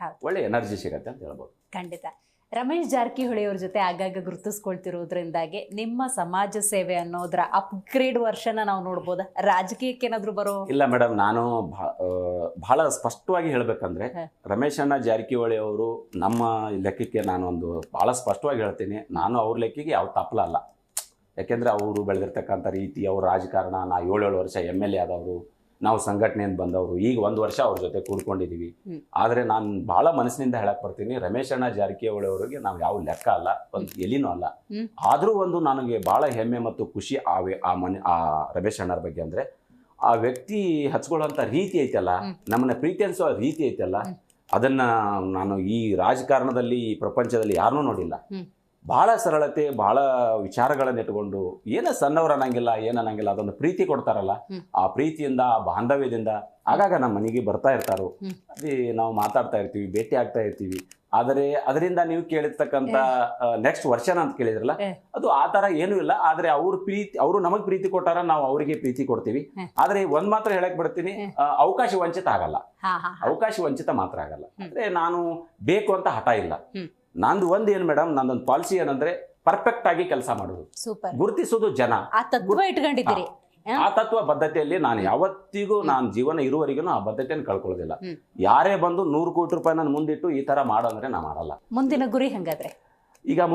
ಹೌದು. ಒಳ್ಳೆ ಎನರ್ಜಿ ಸಿಗತ್ತೆ ಅಂತ ಹೇಳ್ಬೋದು. ಖಂಡಿತ. ರಮೇಶ್ ಜಾರಕಿಹೊಳಿ ಅವ್ರ ಜೊತೆ ಆಗಾಗ ಗುರುತಿಸ್ಕೊಳ್ತಿರೋದ್ರಿಂದಾಗಿ ನಿಮ್ಮ ಸಮಾಜ ಸೇವೆ ಅನ್ನೋದ್ರ ಅಪ್ಗ್ರೇಡ್ ವರ್ಷನ ನಾವು ನೋಡ್ಬೋದ? ರಾಜಕೀಯಕ್ಕೆ ಏನಾದ್ರು ಬರೋ ಇಲ್ಲ ಮೇಡಮ್ ನಾನು ಬಹಳ ಸ್ಪಷ್ಟವಾಗಿ ಹೇಳ್ಬೇಕಂದ್ರೆ ರಮೇಶಣ್ಣ ರಮೇಶ್ ಅಣ್ಣ ಜಾರಕಿಹೊಳಿ ಅವರು ನಮ್ಮ ಲೆಕ್ಕಕ್ಕೆ ನಾನು ಒಂದು ಬಹಳ ಸ್ಪಷ್ಟವಾಗಿ ಹೇಳ್ತೀನಿ. ನಾನು ಅವ್ರ ಲೆಕ್ಕಿಗೆ ಯಾವ ತಪ್ಪಲ ಅಲ್ಲ. ಯಾಕೆಂದ್ರೆ ಅವರು ಬೆಳೆದಿರ್ತಕ್ಕಂಥ ರೀತಿ ಅವ್ರ ರಾಜಕಾರಣ ನಾ ಏಳೇಳು ವರ್ಷ ಎಂ ಎಲ್ ಎ ಆದವರು. ನಾವು ಸಂಘಟನೆಯಿಂದ ಬಂದವರು ಈಗ ಒಂದು ವರ್ಷ ಅವ್ರ ಜೊತೆ ಕೂಡ್ಕೊಂಡಿದ್ದೀವಿ. ಆದರೆ ನಾನು ಬಹಳ ಮನಸ್ಸಿನಿಂದ ಹೇಳಕ್ ಬರ್ತೀನಿ ರಮೇಶ್ ಅಣ್ಣ ಜಾರಕಿಹೊಳಿ ಅವರಿಗೆ ನಾವು ಯಾವ ಲೆಕ್ಕ ಅಲ್ಲ ಒಂದು ಎಲಿನೂ ಅಲ್ಲ. ಆದರೂ ಒಂದು ನನಗೆ ಬಹಳ ಹೆಮ್ಮೆ ಮತ್ತು ಖುಷಿ ಆ ಆ ಮನೆ ಆ ರಮೇಶ್ ಅಣ್ಣರ ಬಗ್ಗೆ ಅಂದ್ರೆ ಆ ವ್ಯಕ್ತಿ ಹಚ್ಕೊಳ್ಳೋಂಥ ರೀತಿ ಐತಲ್ಲ. ನಮ್ಮನ್ನ ಪ್ರೀತಿ ಅನ್ಸೋ ರೀತಿ ಐತಲ್ಲ. ಅದನ್ನ ನಾನು ಈ ರಾಜಕಾರಣದಲ್ಲಿ ಈ ಪ್ರಪಂಚದಲ್ಲಿ ಯಾರನ್ನೂ ನೋಡಿಲ್ಲ ಬಹಳ ಸರಳತೆ ಬಹಳ ವಿಚಾರಗಳನ್ನ ಇಟ್ಕೊಂಡು ಏನ ಸಣ್ಣವ್ರು ಅನ್ನಂಗಿಲ್ಲ ಏನ್ ಅನ್ನಂಗಿಲ್ಲ ಅದೊಂದು ಪ್ರೀತಿ ಕೊಡ್ತಾರಲ್ಲ ಆ ಪ್ರೀತಿಯಿಂದ ಆ ಬಾಂಧವ್ಯದಿಂದ ಆಗಾಗ ನಮ್ಮ ಮನೆಗೆ ಬರ್ತಾ ಇರ್ತಾರೋ. ಅಲ್ಲಿ ಅದೇ ನಾವು ಮಾತಾಡ್ತಾ ಇರ್ತೀವಿ ಭೇಟಿ ಆಗ್ತಾ ಇರ್ತೀವಿ. ಆದರೆ ಅದರಿಂದ ನೀವು ಕೇಳಿರ್ತಕ್ಕಂಥ ನೆಕ್ಸ್ಟ್ ವರ್ಷನ ಅಂತ ಕೇಳಿದ್ರಲ್ಲ ಅದು ಆ ತರ ಏನೂ ಇಲ್ಲ. ಆದ್ರೆ ಅವ್ರ ಪ್ರೀತಿ ಅವರು ನಮಗ್ ಪ್ರೀತಿ ಕೊಟ್ಟಾರ ನಾವು ಅವರಿಗೆ ಪ್ರೀತಿ ಕೊಡ್ತೀವಿ. ಆದರೆ ಒಂದ್ ಮಾತ್ರ ಹೇಳಕ್ ಬಿಡ್ತೀನಿ. ಅವಕಾಶ ವಂಚಿತ ಆಗಲ್ಲ. ಅವಕಾಶ ವಂಚಿತ ಮಾತ್ರ ಆಗಲ್ಲ. ಅಂದ್ರೆ ನಾನು ಬೇಕು ಅಂತ ಹಠ ಇಲ್ಲ. ನಂದು ಒಂದು ಏನ್ ಮೇಡಮ್ ನಂದೊಂದು ಪಾಲಿಸಿ ಏನಂದ್ರೆ ಪರ್ಫೆಕ್ಟ್ ಆಗಿ ಕೆಲಸ ಮಾಡುದು. ಸೂಪರ್ ಗುರುತಿಸೋದು ಜನ. ಆ ತತ್ವ ಇಟ್ಕೊಂಡಿದ್ದೀರಿ. ಆ ತತ್ವ ಬದ್ಧತೆಯಲ್ಲಿ ನಾನು ಯಾವತ್ತಿಗೂ ನಾನು ಜೀವನ ಇರುವವರೆಗೂ ಆ ಬದ್ಧತೆಯನ್ನು ಕಳ್ಕೊಳ್ಳೋದಿಲ್ಲ. ಯಾರೇ ಬಂದು ನೂರು ಕೋಟಿ ರೂಪಾಯಿ ನಾನು ಮುಂದಿಟ್ಟು ಈ ತರ ಮಾಡಂದ್ರೆ ನಾ ಮಾಡಲ್ಲ. ಮುಂದಿನ ಗುರಿ ಹಂಗಾದ್ರೆ? ಈಗ